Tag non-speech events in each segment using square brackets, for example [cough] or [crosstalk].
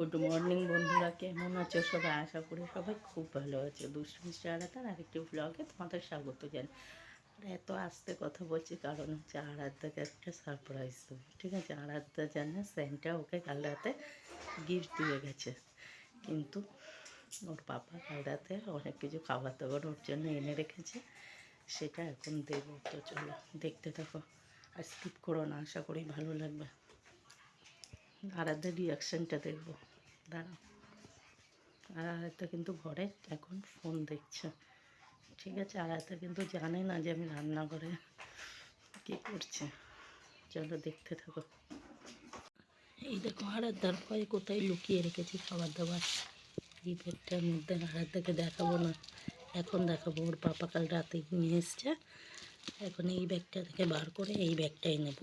Good morning বন্ধুরা, কেমন আছো সবাই? আশা করি সবাই খুব ভালো আছে। দুষ্টু মিষ্টি আরাধার আরেকটি ব্লগে তোমাদের স্বাগত জানাই। আর এত আস্তে কথা বলছি কারণ হচ্ছে আরাধ্যাকে একটা সারপ্রাইজ দেবো, ঠিক আছে? আরাধ্যা জানে স্যান্টা ওকে কাল রাতে গিফট দিয়ে গেছে। কিন্তু ওর পাপা কাল রাতে অনেক কিছু খাবার দাবার ওর জন্য এনে রেখেছে, সেটা এখন দেবো। তো চলো, দেখতে থাকো আর স্কিপ করো না, আশা করি ভালো লাগবে। আরাধ্যা রিয়াকশানটা দেখব। দাঁড়াও। আর আরাধ্যা কিন্তু ঘরে, এখন ফোন দেখছে। ঠিক আছে, আর আরাধ্যা কিন্তু জানে না যে আমি রান্নাঘরে কী করছে। চলো দেখতে থাকো। এই দেখো আরাধ্যার ভয়ে কোথায় লুকিয়ে রেখেছি খাবার দাবার এই ব্যাগটার মধ্যে আরাধ্যাকে দেখাবো না। এখন দেখাবো, ওর পাপা কাল রাতে নিয়ে এসছে। এখন এই ব্যাগটা থেকে বার করে এই ব্যাগটাই নেব।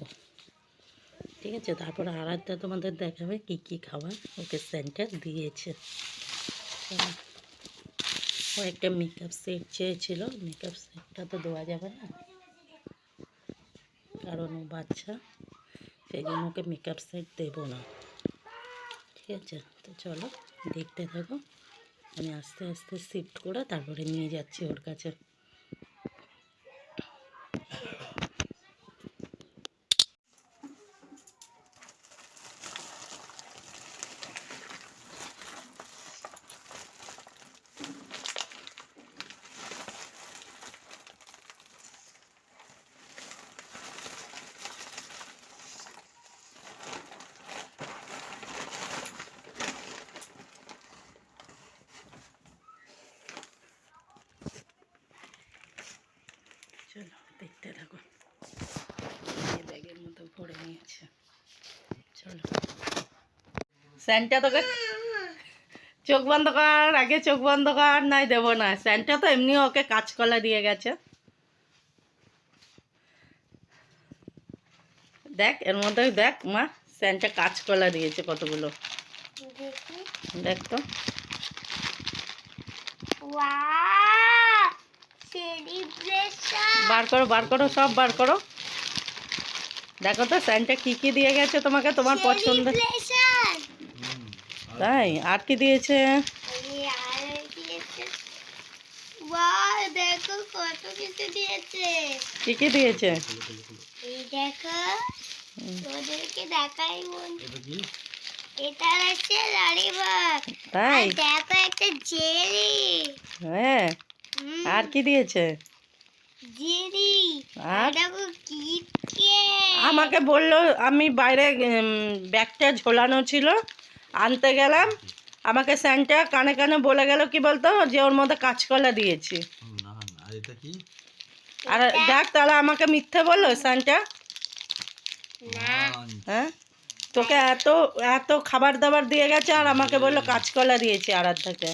ঠিক আছে, তারপরে আরাধ্যা তোমাদের দেখাবে কি কি খাবার। ওকে, সেন্টার দিয়েছে। ও একটা মেকআপ সেট চেয়েছিল। মেকআপ সেটটা তো দেওয়া যাবে না। কারণ ও বাচ্চা, সেই জন্য ওকে মেকআপ সেট দেবো না। ঠিক আছে, তো চলো দেখতে থাকো। আমি আস্তে আস্তে শিফট করে তারপরে নিয়ে যাচ্ছি ওর কাছে চলো দেখতে থাকো। ব্যাগের মতো ভরে নিয়েছে। চলো। স্যান্টা তোকে চোখ বন্ধ কর আগে চোখ বন্ধ কর নাই দেবো না। স্যান্টা তো এমনি ওকে কাঁচকলা দিয়ে গেছে। দেখ এর মধ্যে দেখ মা স্যান্টা কাঁচকলা দিয়েছে কতগুলো। দেখ তো। Wow! বার করো বার করো সব বার করো। দেখো তো স্যান্টা কি কি দিয়ে গেছে তোমাকে? তোমার পছন্দ! তাই আর কি দিয়েছে? দেখো কত কিছু দিয়েছে। কি কি দিয়েছে? এই দেখো ওদেরকে দেখাই এটা আছে লালিবাগ তাই? দেখো একটা জেলি। হ্যাঁ। আর কি দিয়েছে? আমাকে বলল আমি বাইরে ব্যাগটা ঝোলানো ছিল আনতে গেলাম। আমাকে স্যান্টা কানে কানে বলে গেল কি বলতো? যে ওর মধ্যে কাঁচকলা দিয়েছি। না না আর এটা কি? আর দেখ তাহলে আমাকে মিথ্যে বলল স্যান্টা? হ্যাঁ? তোকে এত এত খাবার দাবার দিয়ে গেছে আর আমাকে বলল কাঁচকলা দিয়েছে আরাধ্যাকে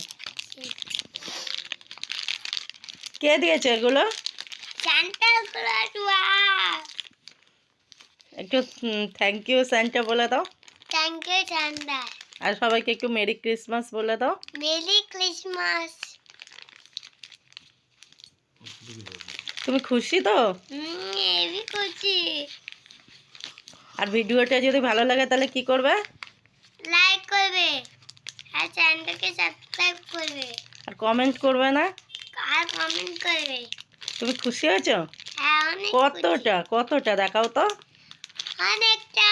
কে দিয়েছে এগুলো? একটু থ্যাংক ইউ স্যান্টা বলে দাও। থ্যাংক ইউ সান্টা আর সবাইকে একটু মেরি ক্রিসমাস বলে দাও। মেরি ক্রিসমাস তুমি খুশি তো? হেভি করছি আর ভিডিওটা যদি ভালো লাগে তাহলে কি করবে? লাইক করবে। আর চ্যানেলটাকে সাবস্ক্রাইব করবে। আর কমেন্ট করবে না? আর কমেন্ট করবে। তুমি খুশি হয়েছো? হ্যাঁ কতটা কতটা? দেখাও তো। অনেকটা।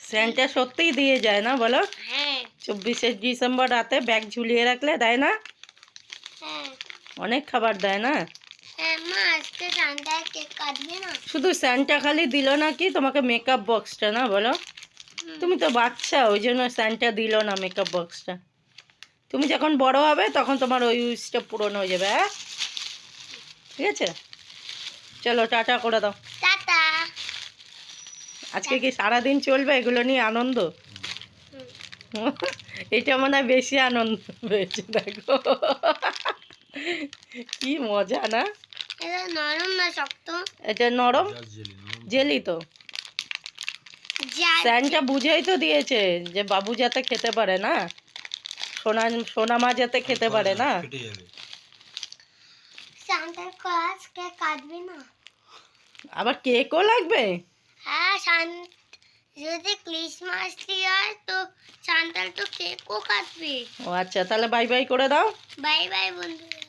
স্যান্টা সত্যিই দিয়ে যায় না বলো? হ্যাঁ। চব্বিশে ডিসেম্বর রাতে ব্যাগ ঝুলিয়ে রাখলে দেয় না? হ্যাঁ। অনেক খাবার দেয় না? হ্যাঁ শুধু স্যান্টা খালি দিল না কি তোমাকে মেকআপ বক্সটা না বলো? তুমি তো বাচ্চা ওই জন্য স্যান্টা দিল না মেকআপ বক্সটা তুমি যখন বড় হবে তখন তোমার ওই উইসটা পূরণ হয়ে যাবে হ্যাঁ? ঠিক আছে? চলো টাটা করে দাও। টাটা। আজকে কি সারাদিন চলবে? এগুলো নিয়ে আনন্দ? [laughs] এটা মনে হয় বেশি আনন্দ হয়েছে দেখো। কি মজা না? এটা নরম না শক্ত? এটা নরম? জেলি তো। স্যান্টা বুঝেই তো দিয়েছে যে বাবু যাতে খেতে পারে না? সোনা সোনা মা যাতে খেতে পারে না? আবার কেকও লাগবে? হ্যাঁ সান যদি ক্রিসমাস হয় তো সান্তাল তো কেকও কাটবে। ও আচ্ছা তাহলে বাই বাই করে দাও। বাই বাই বন্ধুরা।